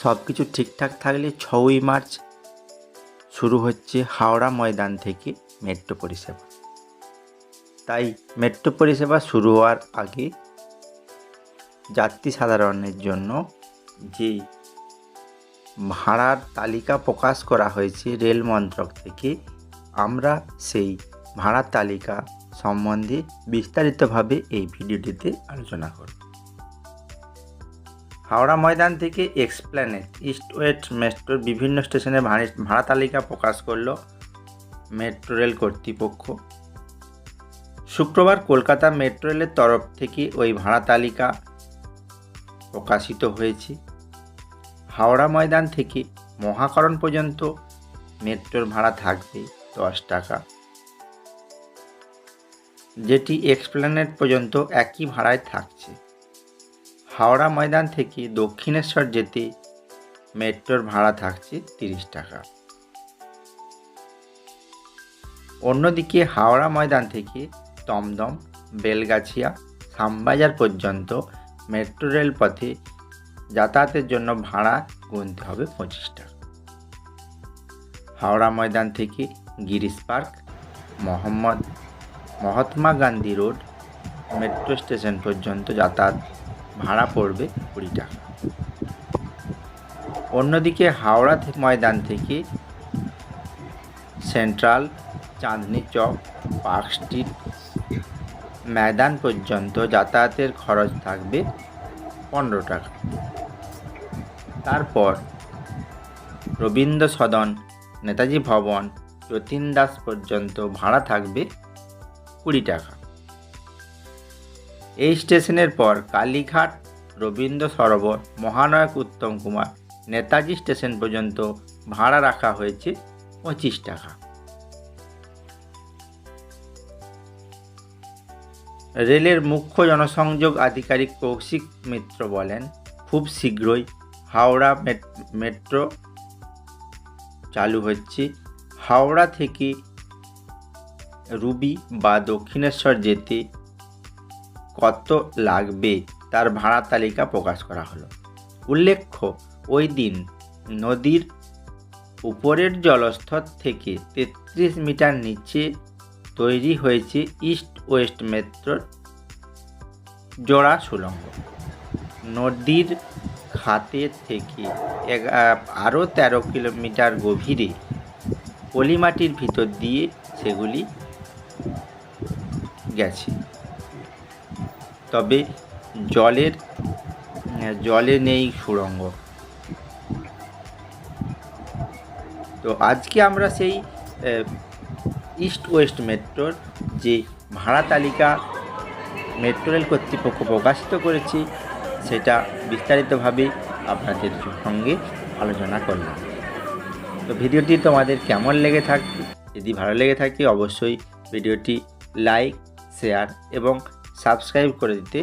সব কিছু ঠিকঠাক থাকলে ছয়ই মার্চ শুরু হচ্ছে হাওড়া ময়দান থেকে মেট্রো পরিষেবা। তাই মেট্রো পরিষেবা শুরু হওয়ার আগে যাত্রী সাধারণের জন্য যে ভাড়ার তালিকা প্রকাশ করা হয়েছে রেল মন্ত্রক থেকে, আমরা সেই ভাড়ার তালিকা সম্বন্ধে বিস্তারিতভাবে এই ভিডিওটিতে আলোচনা করব। হাওড়া ময়দান থেকে এক্সপ্ল্যানেট ইস্ট ওয়েস্ট মেট্রোর বিভিন্ন স্টেশনে ভাড়ি- তালিকা প্রকাশ করল মেট্রো রেল কর্তৃপক্ষ। শুক্রবার কলকাতা মেট্রো রেলের তরফ থেকে ওই ভাড়া তালিকা প্রকাশিত হয়েছে। হাওড়া ময়দান থেকে মহাকরণ পর্যন্ত মেট্রোর ভাড়া থাকবে দশ টাকা। যেটি এক্সপ্ল্যানেট পর্যন্ত একই ভাড়ায় থাকছে। হাওড়া ময়দান থেকে দক্ষিণেশ্বর যেতে মেট্রোর ভাড়া থাকছে তিরিশ টাকা। অন্যদিকে হাওড়া ময়দান থেকে দমদম বেলগাছিয়া, শ্যামবাজার পর্যন্ত মেট্রো রেল পথে যাতায়াতের জন্য ভাড়া গুনতে হবে পঁচিশ টাকা। হাওড়া ময়দান থেকে Girish park, Mohammad, Mahatma Gandhi road, metro station পর্যন্ত যাতায়াত ভাড়া পড়বে কুড়ি টাকা। অন্যদিকে হাওড়া ময়দান থেকে central Chandni Chowk, park street Maidan পর্যন্ত যাতায়াতের খরচ থাকবে পনেরো টাকা। তারপর রবীন্দ্র সদন, নেতাজি ভবন, যতীন দাস পর্যন্ত ভাড়া থাকবে কুড়ি টাকা। এই স্টেশনের পর কালীঘাট রবীন্দ্র সরোবর মহানায়ক উত্তম কুমার, নেতাজি স্টেশন পর্যন্ত ভাড়া রাখা হয়েছে পঁচিশ টাকা। রেলের মুখ্য জনসংযোগ আধিকারিক কৌশিক মিত্র বলেন, খুব শীঘ্রই হাওড়া মেট- মেট্রো চালু হচ্ছে। হাওড়া থেকে রুবি বা দক্ষিণেশ্বর যেতে কত লাগবে তার ভাড়া তালিকা প্রকাশ করা হলো। উল্লেখ্য, ওই দিন নদীর উপরের জলস্তর থেকে তেত্রিশ মিটার নিচে তৈরি হয়েছে ইস্ট ওয়েস্ট মেট্রোর জোড়া সুলঙ্গ। নদীর খাতে থেকে আরও তেরো কিলোমিটার গভীরে পলিমাটির ভিতর দিয়ে সেগুলি গেছে। তবে জলের, জলে নেই সুড়ঙ্গ। তো আজকে আমরা সেই ইস্ট ওয়েস্ট মেট্রোর যে ভাড়া তালিকা মেট্রো রেল কর্তৃপক্ষ প্রকাশিত করেছে, সেটা বিস্তারিতভাবে আপনাদের সঙ্গে আলোচনা করলাম। তো ভিডিওটি তোমাদের কেমন লেগে থাকবে যদি ভালো লেগে থাকে অবশ্যই ভিডিওটি লাইক, শেয়ার এবং সাবস্ক্রাইব করে দিতে।